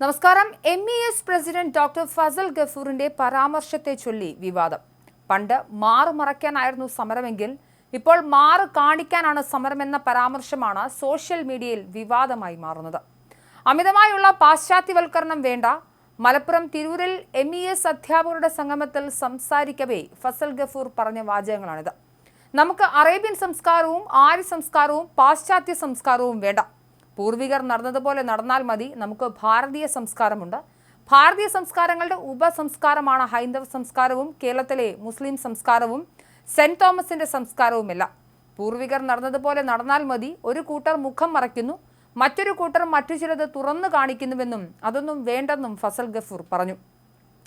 നമസ്കാരം. M E S president doctor Fazal ഗഫൂറിന്റെ പരാമർശത്തെ ചൊല്ലി വിവാദം. പണ്ട് മാറു മറയ്ക്കാനായിരുന്നു സമരമെങ്കിൽ ഇപ്പോൾ മാറു കാണിക്കാനാണ് സമരമെന്ന പരാമർശമാണ് സോഷ്യൽ മീഡിയയിൽ വിവാദമായി മാറുന്നത്. അമിതമായുള്ള പാശ്ചാത്യവൽക്കരണം വേണ്ട. മലപ്പുറം തിരൂരിൽ എം ഇ എസ് അധ്യാപകരുടെ സംഗമത്തിൽ സംസാരിക്കവേ ഫസൽ ഗഫൂർ പറഞ്ഞ വാചകങ്ങളാണിത്. നമുക്ക് അറേബ്യൻ സംസ്കാരവും ആര്യ സംസ്കാരവും പാശ്ചാത്യ സംസ്കാരവും വേണ്ട. പൂർവികർ നടന്നതുപോലെ നടന്നാൽ മതി. നമുക്ക് ഭാരതീയ സംസ്കാരമുണ്ട്. ഭാരതീയ സംസ്കാരങ്ങളുടെ ഉപസംസ്കാരമാണ് ഹൈന്ദവ സംസ്കാരവും കേരളത്തിലെ മുസ്ലിം സംസ്കാരവും സെന്റ് തോമസിന്റെ സംസ്കാരവുമെല്ലാം. പൂർവികർ നടന്നതുപോലെ നടന്നാൽ മതി. ഒരു കൂട്ടർ മുഖം മറയ്ക്കുന്നു. മറ്റൊരു കൂട്ടർ മറ്റു ചിലത് തുറന്നു കാണിക്കുന്നുവെന്നും അതൊന്നും വേണ്ടെന്നും ഫസൽ ഗഫൂർ പറഞ്ഞു.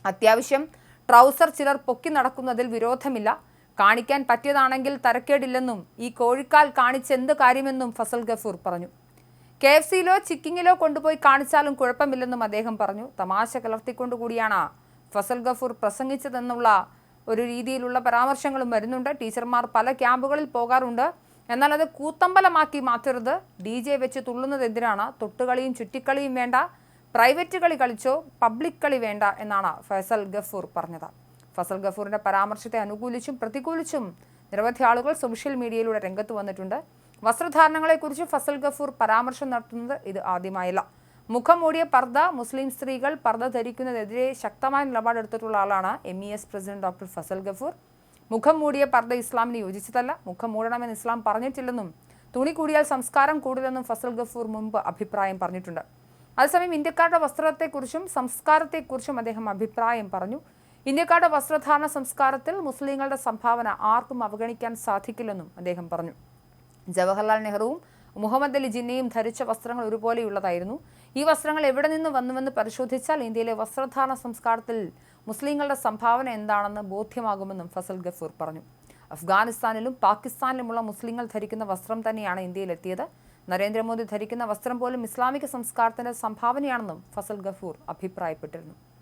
അത്യാവശ്യം ട്രൗസർ ചിലർ പൊക്കി നടക്കുന്നതിൽ വിരോധമില്ല. കാണിക്കാൻ പറ്റിയതാണെങ്കിൽ തരക്കേടില്ലെന്നും ഈ കോഴിക്കാൽ കാണിച്ചെന്ത് കാര്യമെന്നും ഫസൽ ഗഫൂർ പറഞ്ഞു. കെ എഫ് സിയിലോ ചിക്കിങ്ങിലോ കൊണ്ടുപോയി കാണിച്ചാലും കുഴപ്പമില്ലെന്നും അദ്ദേഹം പറഞ്ഞു. തമാശ കലർത്തിക്കൊണ്ടുകൂടിയാണ് ഫസൽ ഗഫൂർ പ്രസംഗിച്ചതെന്നുള്ള ഒരു രീതിയിലുള്ള പരാമർശങ്ങളും വരുന്നുണ്ട്. ടീച്ചർമാർ പല ക്യാമ്പുകളിൽ പോകാറുണ്ട്. എന്നാൽ അത് കൂത്തമ്പലമാക്കി മാറ്റരുത്. ഡി ജെ വെച്ച് തുള്ളുന്നത് എന്തിനാണ്? തൊട്ടുകളിയും ചുറ്റിക്കളിയും വേണ്ട. പ്രൈവറ്റ് കളി കളിച്ചോ? പബ്ലിക് കളി വേണ്ട എന്നാണ് ഫസൽ ഗഫൂർ പറഞ്ഞത്. ഫസൽ ഗഫൂറിന്റെ പരാമർശത്തെ അനുകൂലിച്ചും പ്രതികൂലിച്ചും നിരവധി ആളുകൾ സോഷ്യൽ മീഡിയയിലൂടെ രംഗത്ത് വന്നിട്ടുണ്ട്. വസ്ത്രധാരണങ്ങളെക്കുറിച്ച് ഫസൽ ഗഫൂർ പരാമർശം നടത്തുന്നത് ഇത് ആദ്യമായല്ല. മുഖം മൂടിയ പർദ്ദ മുസ്ലിം സ്ത്രീകൾ പർദ്ദ ധരിക്കുന്നതിനെതിരെ ശക്തമായ നിലപാടെടുത്തിട്ടുള്ള ആളാണ് M E S president doctor Fazal Gafoor. മുഖം മൂടിയ പർദ്ദ ഇസ്ലാമിന് യോജിച്ചതല്ല. മുഖം മൂടണമെന്ന് ഇസ്ലാം പറഞ്ഞിട്ടില്ലെന്നും തുണി കൂടിയാൽ സംസ്കാരം കൂടുതലെന്നും ഫസൽ ഗഫൂർ മുമ്പ് അഭിപ്രായം പറഞ്ഞിട്ടുണ്ട്. അതേസമയം ഇന്ത്യക്കാരുടെ വസ്ത്രത്തെക്കുറിച്ചും സംസ്കാരത്തെക്കുറിച്ചും അദ്ദേഹം അഭിപ്രായം പറഞ്ഞു. ഇന്ത്യക്കാരുടെ വസ്ത്രധാരണ സംസ്കാരത്തിൽ മുസ്ലിങ്ങളുടെ സംഭാവന ആർക്കും അവഗണിക്കാൻ സാധിക്കില്ലെന്നും അദ്ദേഹം പറഞ്ഞു. ജവഹർലാൽ നെഹ്റുവും മുഹമ്മദ് അലി ജിന്നയും ധരിച്ച വസ്ത്രങ്ങൾ ഒരുപോലെയുള്ളതായിരുന്നു. ഈ വസ്ത്രങ്ങൾ എവിടെ നിന്ന് വന്നുവെന്ന് പരിശോധിച്ചാൽ ഇന്ത്യയിലെ വസ്ത്രധാരണ സംസ്കാരത്തിൽ മുസ്ലിങ്ങളുടെ സംഭാവന എന്താണെന്ന് ബോധ്യമാകുമെന്നും ഫസൽ ഗഫൂർ പറഞ്ഞു. അഫ്ഗാനിസ്ഥാനിലും പാകിസ്ഥാനിലുമുള്ള മുസ്ലിങ്ങൾ ധരിക്കുന്ന വസ്ത്രം തന്നെയാണ് ഇന്ത്യയിലെത്തിയത്. നരേന്ദ്രമോദി ധരിക്കുന്ന വസ്ത്രം പോലും ഇസ്ലാമിക സംസ്കാരത്തിന്റെ സംഭാവനയാണെന്നും ഫസൽ ഗഫൂർ അഭിപ്രായപ്പെട്ടിരുന്നു.